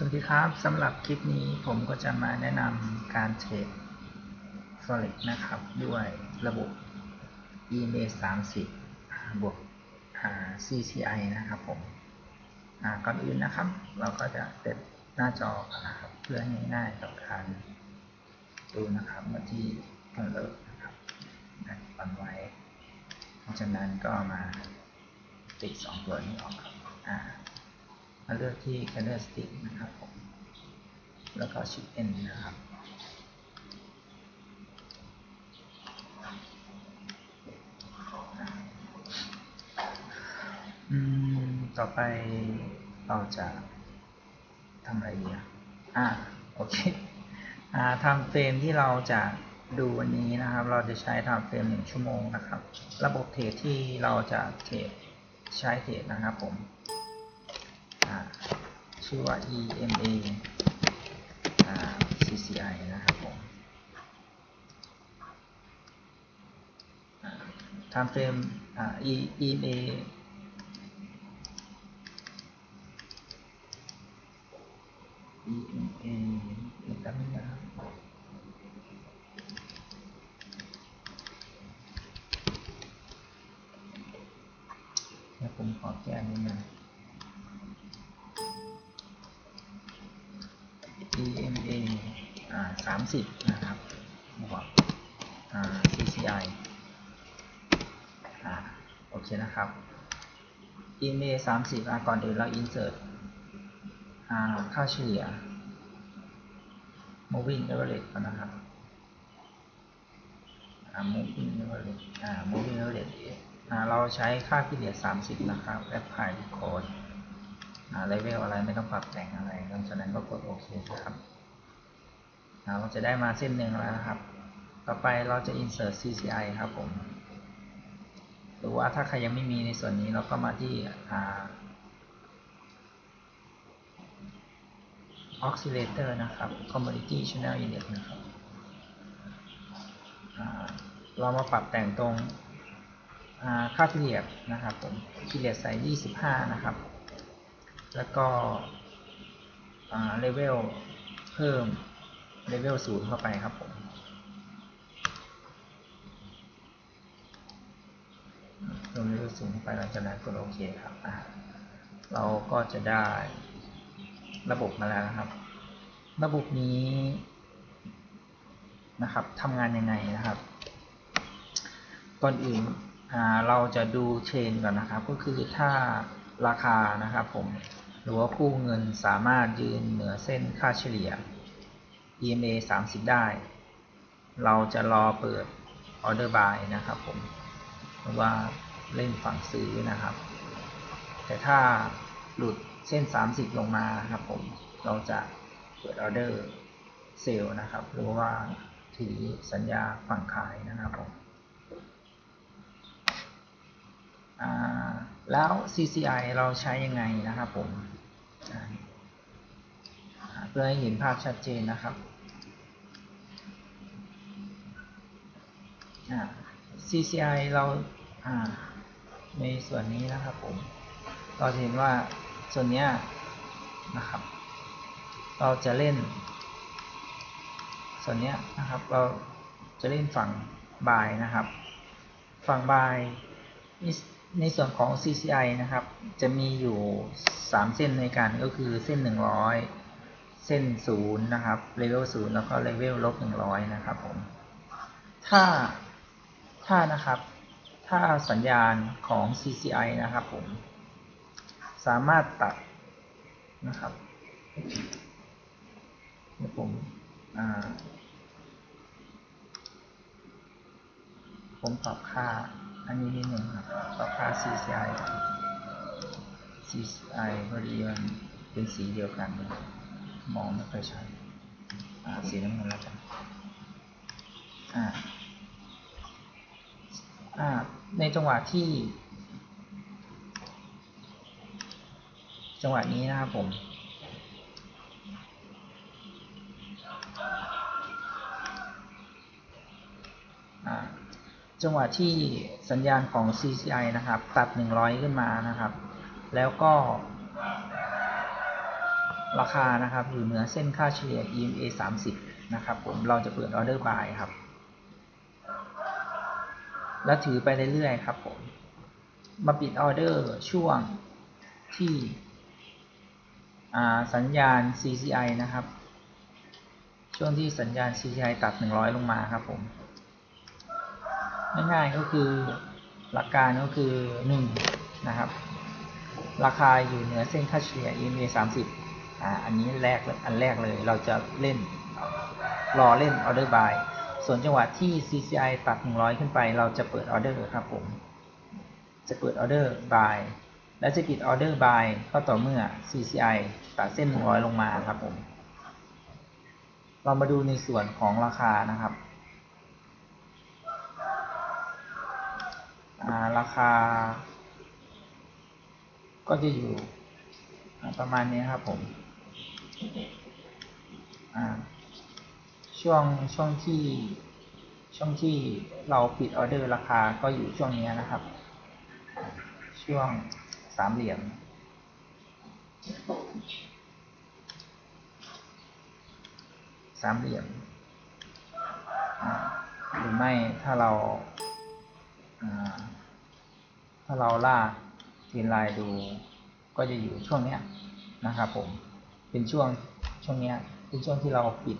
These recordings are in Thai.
สวัสดีครับสำหรับคลิปนี้ผมก็จะมาแนะนำการเทรด Forex นะครับ ด้วยระบบ EMA 30 บวก CCI นะครับผมก่อนอื่นนะครับ เราก็จะเต็ดหน้าจอนะครับเพื่อให้ง่ายต่อการดูนะครับมาที่คอนเลินะครับปันไว้เพราะฉะนั้นก็มาติดสองตัวนี้ออกครับอ่า มาเลือกที่ candlestick นะครับผมแล้วก็ shift n นะครับอืมต่อไปเราจะทำอะไรดีอะอ่าโอเคอ่าทำเฟรมที่เราจะดูวันนี้นะครับ เราจะใช้ทำเฟรมหนึ่งชั่วโมงนะครับ ระบบเทรดที่เราจะเทรดใช้เทรดนะครับผม ชื่อว่า EMA CCI นะครับผมทำเฟรม EMA า CCI อ่าโอเคนะครับ EMA สามสิบก่อนอื่นเรา insert ค่าเฉลี่ย moving average ก่อนนะครับ moving average moving average เราใช้ค่าพิเรีย30 นะครับ apply code อ่า level อะไรไม่ต้องปรับแต่งอะไรหลังจากนั้นก็กดโอเคครับเราจะได้มาเส้นหนึ่งแล้วนะครับ ต่อไปเราจะ insert CCI ครับผม หรือว่าถ้าใครยังไม่มีในส่วนนี้เราก็มาที่ oscillator นะครับ commodity channel index นะครับ เรามาปรับแต่งตรงค่าพิเรียนะครับผมพิเรียใส่ 25 นะครับ แล้วก็เลเวลเพิ่มเลเวลศูนย์เข้าไปครับผม เพิ่มเลเวลศูนย์เข้าไปหลังจากนั้นกดโอเคครับเราก็จะได้ระบบมาแล้วนะครับ ระบบนี้นะครับทำงานยังไงนะครับ ก่อนอื่นเราจะดูเทรนก่อนนะครับ ก็คือถ้าราคานะครับผมหรือว่าคู่เงินสามารถยืนเหนือเส้นค่าเฉลี่ย EMA 30 ได้ เราจะรอเปิด Order Buy นะครับผมหรือว่า เล่นฝั่งซื้อนะครับ แต่ถ้าหลุดเส้น 30 ลงมาครับผมเราจะเปิดออเดอร์เซลล์นะครับ หรือว่าถือสัญญาฝั่งขายนะครับผมแล้ว CCI เราใช้ยังไงนะครับผมเพื่อให้เห็นภาพชัดเจนนะครับ CCI เรา ในส่วนนี้นะครับผมเราจะเห็นว่าส่วนนี้นะครับ เราจะเล่น ส่วนนี้นะครับ เราจะเล่นฝั่งบายนะครับ ฝั่งบายในในส่วนของ CCI นะครับ จะมีอยู่ 3 เส้นในการก็คือเส้น 100 เส้น 0 นะครับเลเวล0แล้วก็เลเวลลบ100 นะครับผม ถ้า ถ้านะครับ ถ้าสัญญาณของ CCI นะครับผม สามารถตัดนะครับเดี๋ยวผมผมปรับค่าอันนี้นิดหนึ่งครับปรับค่า CCI CCI พอดีมันเป็นสีเดียวกันมองไม่ค่อยชัดสีน้ำเงินแล้วกันอ่าอ่า ในจังหวะที่ จังหวะนี้นะครับผมจังหวะที่สัญญาณของ CCI นะครับ ตัด 100 ขึ้นมานะครับ แล้วก็ ราคานะครับอยู่เหนือเส้นค่าเฉลี่ย EMA 30 นะครับผมเราจะเปิดออเดอร์บายครับ แล้วถือไปเรื่อยๆครับผม มาปิดออเดอร์ช่วงที่สัญญาณ CCI นะครับ ช่วงที่สัญญาณ CCI ตัด 100 ลงมาครับผมง่ายๆก็คือหลักการก็คือ 1 นะครับ ราคาอยู่เหนือเส้นค่าเฉลี่ย EMA 30อ่าอันนี้แรกอันแรกเลยเราจะเล่นรอเล่นออเดอร์บาย ส่วนจังหวะที่ CCI ตัด 100 ขึ้นไป เราจะเปิดออเดอร์ครับผม จะเปิดออเดอร์บายและจะปิดออเดอร์บายก็ต่อเมื่อ CCI ตัดเส้น 100 ลงมาครับผม เรามาดูในส่วนของราคานะครับอ่าราคา ก็จะอยู่ประมาณนี้ครับผม อ่า ช่วงช่วงที่ช่วงที่เราปิดออเดอร์ราคาก็อยู่ช่วงนี้นะครับ ช่วงสามเหลี่ยมสามเหลี่ยม หรือไม่ถ้าเราถ้าเราลากทีนไลน์ดูก็จะอยู่ช่วงเนี้ยนะครับผมเป็นช่วงช่วงเนี้ยเป็นช่วงที่เราปิด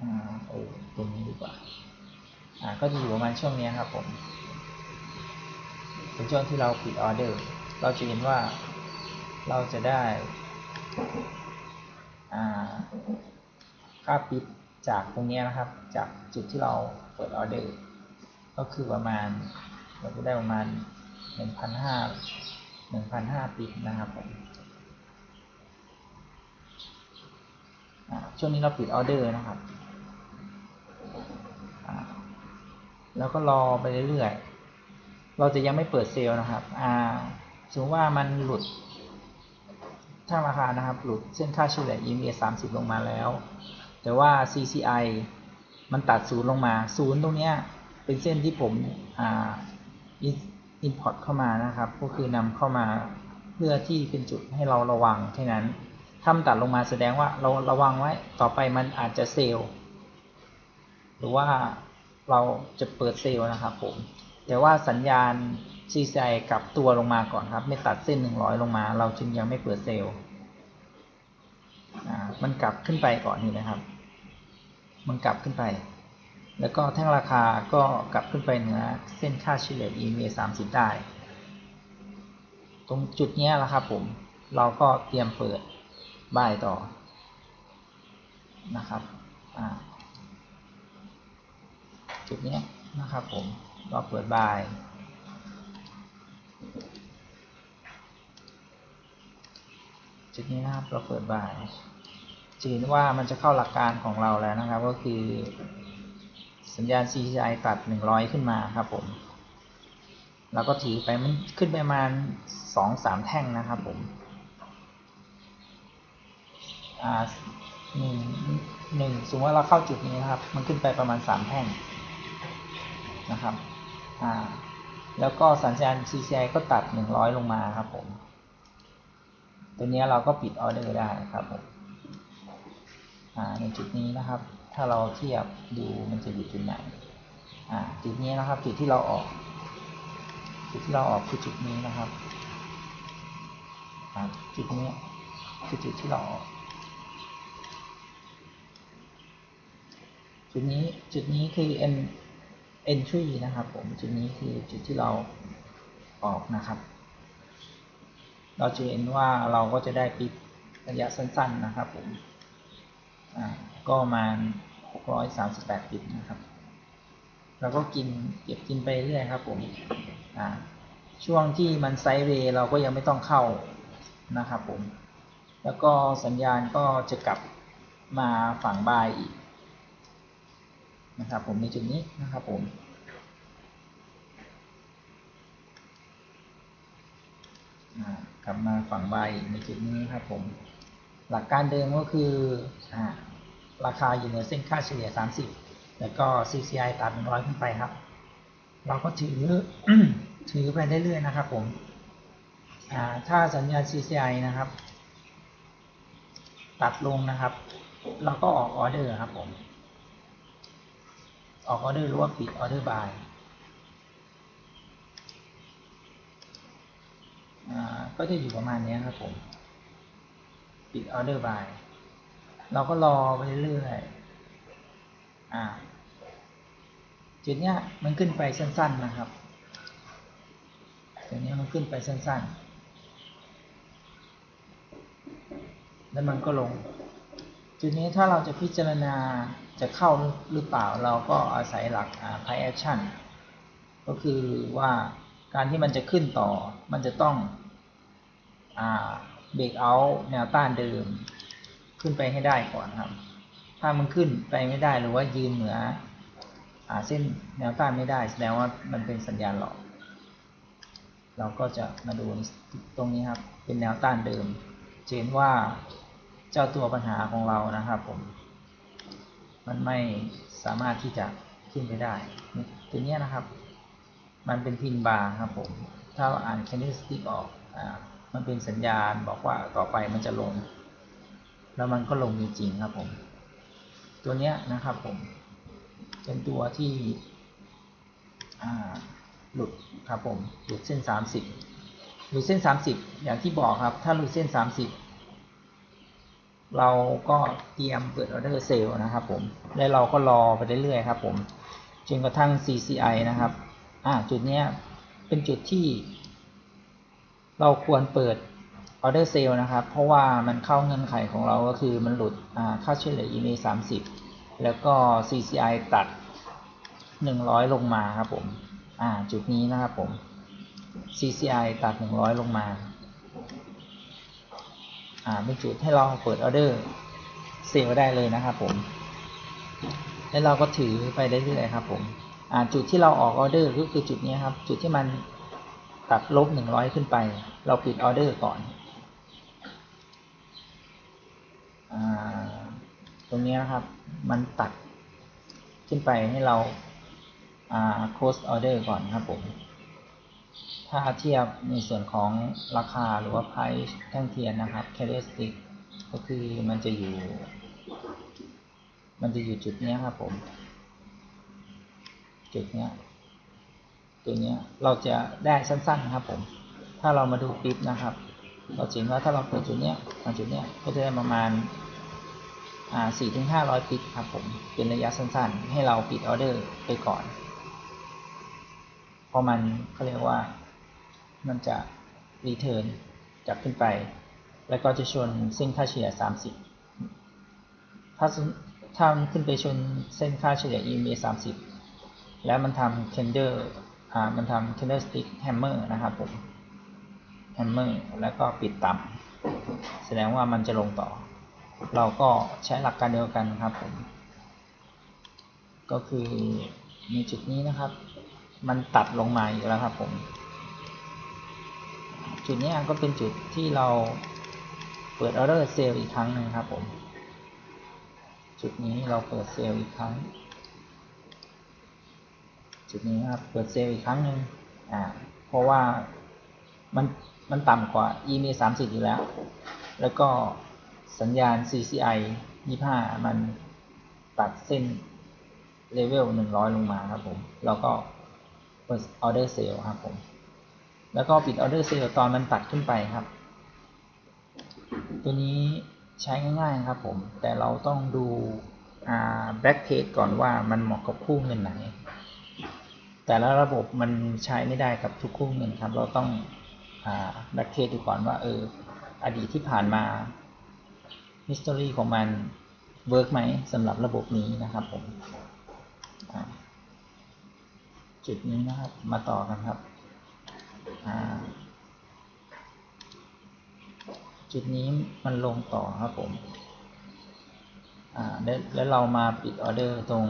อ่าเออตรงนี้ดีกว่า อ่า ก็จะอยู่ประมาณช่วงเนี้ยครับผม เป็นช่วงที่เราปิดออเดอร์ เราจะเห็นว่าเราจะได้ อ่า ค่าปิดจากตรงนี้นะครับ จากจุดที่เราเปิดออเดอร์ ก็คือประมาณ เราจะได้ประมาณ 1,500 1,500ปิดนะครับผมอ่าช่วงนี้เราปิดออเดอร์นะครับอ่า แล้วก็รอไปเรื่อยๆ เราจะยังไม่เปิดเซลล์นะครับอ่าสมมติว่ามันหลุด ถ้าราคานะครับ หลุดเส้นค่าเฉลี่ย EMA 30 ลงมาแล้ว แต่ว่า CCI มันตัดศูนย์ลงมา ศูนย์ตรงเนี้ยเป็นเส้นที่ผมอ่า import เข้ามานะครับ ก็คือนำเข้ามาเพื่อที่เป็นจุดให้เราระวังแค่นั้นถ้ามันตัดลงมาแสดงว่าเราระวังไว้ ต่อไปมันอาจจะเซลล์ หรือว่า เราจะเปิดเซลล์นะครับผมแต่ว่าสัญญาณ CCI กลับตัวลงมาก่อนครับ ไม่ตัดเส้น 100 ลงมา เราจึงยังไม่เปิดเซลล์อ่ามันกลับขึ้นไปก่อนนี่นะครับ มันกลับขึ้นไป แล้วก็แท่งราคาก็กลับขึ้นไปเหนือเส้นค่าเฉลี่ย EMA 30 ได้ ตรงจุดนี้แหละครับผม เราก็เตรียมเปิดบ่ายต่อนะครับอ่า จุดนี้นะครับผมเราเปิดบ่ายจุดนี้นะครับเราเปิดบ่ายจะเห็นว่ามันจะเข้าหลักการของเราแล้วนะครับ ก็คือสัญญาณ CCI ตัด 100 ขึ้นมาครับผมเราก็ถือไปมันขึ้นไปประมาณ 2-3 แท่งนะครับผมหนึ่งหนึ่งสมมติว่าเราเข้าจุดนี้นะครับ มันขึ้นไปประมาณ 3 แท่ง ครับอ่าแล้วก็สัญญาณ CCI ก็ตัด 100 ลงมาครับผม ตัวนี้เราก็ปิดออเดอร์ได้ครับผมในจุดนี้นะครับ ถ้าเราเทียบดูมันจะอยู่จุดไหนจุดนี้นะครับ จุดที่เราออก จุดที่เราออกคือจุดนี้นะครับ จุดนี้คือจุดที่เราออก จุดนี้จุดนี้คือ N entry นะครับผมจุดนี้คือจุดที่เราออกนะครับ เราจะเห็นว่าเราก็จะได้ปิดระยะสั้นๆนะครับผมก็ประมาณ 638 ปิดนะครับ เราก็กินเก็บกินไปเรื่อยครับผมช่วงที่มันไซด์เวย์เราก็ยังไม่ต้องเข้านะครับผม แล้วก็สัญญาณก็จะกลับมาฝั่งบายอีก นะครับผมในจุดนี้นะครับผมกลับมาฝั่งบในจุดนี้ครับผม หลักการเดิมก็คืออราคาอยู่เหนือเส้นค่าเฉลี่ย 30 แล้วก็ CCI ตัด100ขึ้นไปครับ เราก็ถือถือไปเรื่อยๆนะครับผมถ้าสัญญาณ CCI นะครับ ตัดลงนะครับ เราก็ออกออเดอร์ครับผม ออกออเดอร์หรือว่าปิดออเดอร์บายก็จะอยู่ประมาณนี้ครับผม ปิดออเดอร์บายเราก็รอไปเรื่อยๆอ่าจุดเนี้ยมันขึ้นไปสั้น ๆ นะครับจุดนี้มันขึ้นไปสั้น ๆ แล้วมันก็ลง จุดนี้ถ้าเราจะพิจารณาจะเข้าหรือเปล่าเราก็อาศัยหลัก price action ก็คือว่าการที่มันจะขึ้นต่อมันจะต้องเบรกเอาแนวต้านเดิม ขึ้นไปให้ได้ก่อนครับ ถ้ามันขึ้นไปไม่ได้หรือว่ายืนเหนืออเส้นแนวต้านไม่ได้แสดงว่ามันเป็นสัญญาณหลอก เราก็จะมาดูตรงนี้ครับ เป็นแนวต้านเดิมเห็นว่า เจ้าตัวปัญหาของเรานะครับผม มันไม่สามารถที่จะขึ้นไปได้ตัวนี้นะครับ มันเป็นพินบาร์ครับผม ถ้าเราอ่าน candlestick ออกอ่ามันเป็นสัญญาณบอกว่าต่อไปมันจะลง แล้วมันก็ลงจริงๆครับผม ตัวเนี้ยนะครับผม เป็นตัวที่หลุดครับผม หลุดเส้น 30 หลุดเส้น 30 อย่างที่บอกครับ ถ้าหลุดเส้น 30 เราก็เตรียมเปิดออเดอร์เซลล์นะครับผมแล้วเราก็รอไปเรื่อยๆครับผมจนกระทั่ง CCI นะครับอ่าจุดนี้เป็นจุดที่เราควรเปิดออเดอร์เซลล์นะครับ เพราะว่ามันเข้าเงื่อนไขของเราก็คือมันหลุดค่าเฉลี่ย EMA 30 แล้วก็ CCI ตัด 100 ลงมาครับผม อ่า จุดนี้นะครับผม CCI ตัด 100 ลงมา อ่าเป็นจุดให้เราเปิดออเดอร์เซลได้เลยนะครับผม แล้วเราก็ถือไปเรื่อยๆครับผมอ่าจุดที่เราออกออเดอร์ก็คือจุดนี้ครับ จุดที่มันตัดลบ100ขึ้นไป เราปิดออเดอร์ก่อนอ่าตรงนี้นะครับ มันตัดขึ้นไปให้เราอ่า close order ก่อนครับผม ถ้าเทียบในส่วนของราคาหรือว่า price แท่งเทียนนะครับ candlestick ก็คือมันจะอยู่ มันจะอยู่จุดนี้ครับผม จุดนี้ตัวนี้เราจะได้สั้นๆครับผม ถ้าเรามาดูปิ๊บนะครับ เราเห็นว่าถ้าเราเปิดจุดนี้มาจุดนี้ก็จะได้ประมาณอ่าสี่ถึงห้าร้อยปิ๊บครับผม เป็นระยะสั้นๆ ให้เราปิดออเดอร์ไปก่อน ราะมันเขาเรียกว่ามันจะรีเทิร์นจากขึ้นไป แล้วก็จะชนเส้นค่าเฉลี่ย 30 ถ้าถ้ามันขึ้นไปชนเส้นค่าเฉลี่ย EMA 30 แล้วมันทำ candle อ่ามันทำ candlestick hammer นะครับผม hammer แล้วก็ปิดต่ำแสดงว่ามันจะลงต่อ เราก็ใช้หลักการเดียวกันครับผม ก็คือมีจุดนี้นะครับ มันตัดลงมาอีกแล้วครับผม จุดนี้ก็เป็นจุดที่เราเปิดออเดอร์เซลล์อีกครั้งหนึ่งครับผม จุดนี้เราเปิดเซลล์อีกครั้ง จุดนี้ครับเปิดเซลล์อีกครั้งหนึ่งอ่าเพราะว่ามันมันต่ำกว่า EMA 30 อยู่แล้ว แล้วก็สัญญาณ CCI 25 มันตัดเส้นเลเวล100 ลงมาครับผม แล้วก็ เปิดออเดอร์เซลครับผม แล้วก็ปิดออเดอร์เซลตอนมันตัดขึ้นไปครับ ตัวนี้ใช้ง่ายๆครับผม แต่เราต้องดูอ่าแบ็กเทสก่อนว่ามันเหมาะกับคู่เงินไหน แต่ละระบบมันใช้ไม่ได้กับทุกคู่เงินครับ เราต้องแบ็กเทสดูก่อนว่าเอออดีตที่ผ่านมา history ของมันเวิร์กไหมสำหรับระบบนี้นะครับผม จุดนี้นะครับ มาต่อกันครับ จุดนี้มันลงต่อครับผมแล้วเรามาปิดออเดอร์ตรง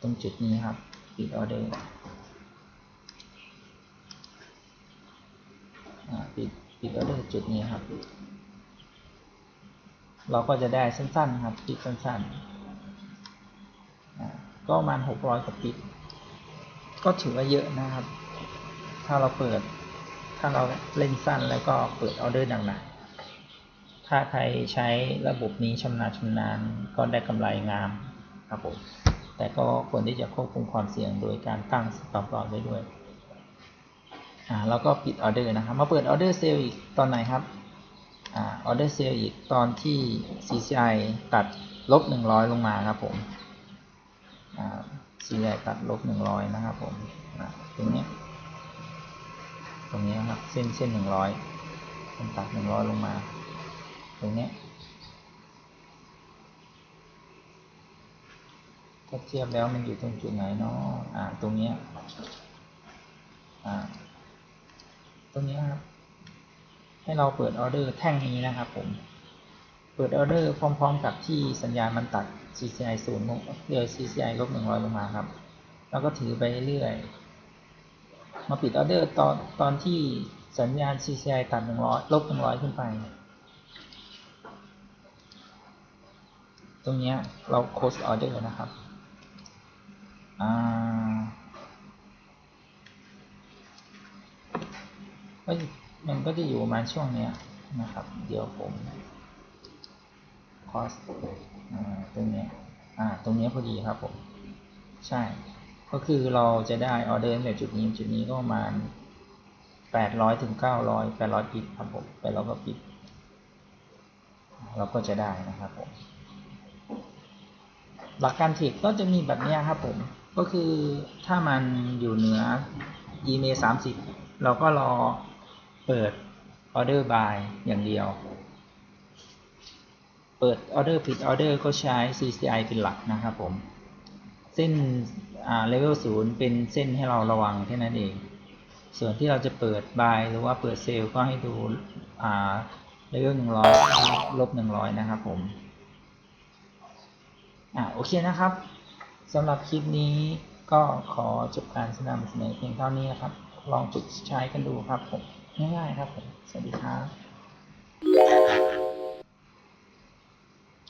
ตรงจุดนี้ครับ ปิดออเดอร์ปิดปิดออเดอร์จุดนี้ครับ เราก็จะได้สั้นๆครับปิดสั้นๆก็ประมาณ600กว่าปิด ก็ถือว่าเยอะนะครับ ถ้าเราเปิด ถ้าเราเล่นสั้นแล้วก็เปิดออเดอร์หนักๆถ้าใครใช้ระบบนี้ชำนาญชำนาญก็ได้กำไรงามครับผมแต่ก็ควรที่จะควบคุมความเสี่ยงโดยการตั้ง stop loss ไว้ด้วยอ่าแล้วก็ปิดออเดอร์นะครับ มาเปิดออเดอร์เซลล์อีกตอนไหนครับอ่าออเดอร์เซลล์อีกตอนที่ CCI ตัดลบ100 ลงมาครับผมอ่า CCI ตัดลบ100นะครับผมอ่าตรงนี้ ตรงนี้ครับเส้นเส้น100มันตัด100ลงมา ตรงนี้ถ้าเทียบแล้วมันอยู่ตรงจุดไหนเนาะอ่า ตรงนี้อ่า ตรงนี้ครับ ให้เราเปิดออเดอร์แท่งนี้นะครับผม เปิดออเดอร์พร้อม ๆ กับที่สัญญาณมันตัด CCI 0ลงเดี๋ยว CCI ลบ100ลงมาครับ แล้วก็ถือไปเรื่อยมาปิดออเดอร์ตอนตอนที่สัญญาณ CCI ตัด100ลบ100ขึ้นไป ตรงเนี้ยเรา close order นะครับอ่ามันก็จะอยู่ประมาณช่วงเนี้ยนะครับ เดี๋ยวผม cost อ่าตรงนี้อ่าตรงนี้พอดีครับผมใช่ ก็คือเราจะได้ออเดอร์ตั้งแต่จุดนี้จุดนี้ก็ประมาณ800ถึง900 800ปิดครับผมไปแล้วก็ปิด เราก็จะได้นะครับผมหลักการเทรดก็จะมีแบบนี้ครับผมก็คือถ้ามันอยู่เหนือ EMA 30 เราก็รอเปิดออเดอร์บายอย่างเดียว เปิดออเดอร์ปิดออเดอร์ก็ใช้ CCI เป็นหลักนะครับผม เส้นเลเวลศูนย์เป็นเส้นให้เราระวังแค่นั้นเอง ส่วนที่เราจะเปิดบายหรือว่าเปิดเซลล์ก็ให้ดูเลเวลหนึ่งร้อยลบหนึ่งร้อยนะครับผม อ่าโอเคนะครับสำหรับคลิปนี้ก็ขอจบการนำเสนอเพียงเท่านี้นะครับ ลองจุดใช้กันดูครับผม ง่ายๆครับผม สวัสดีครับ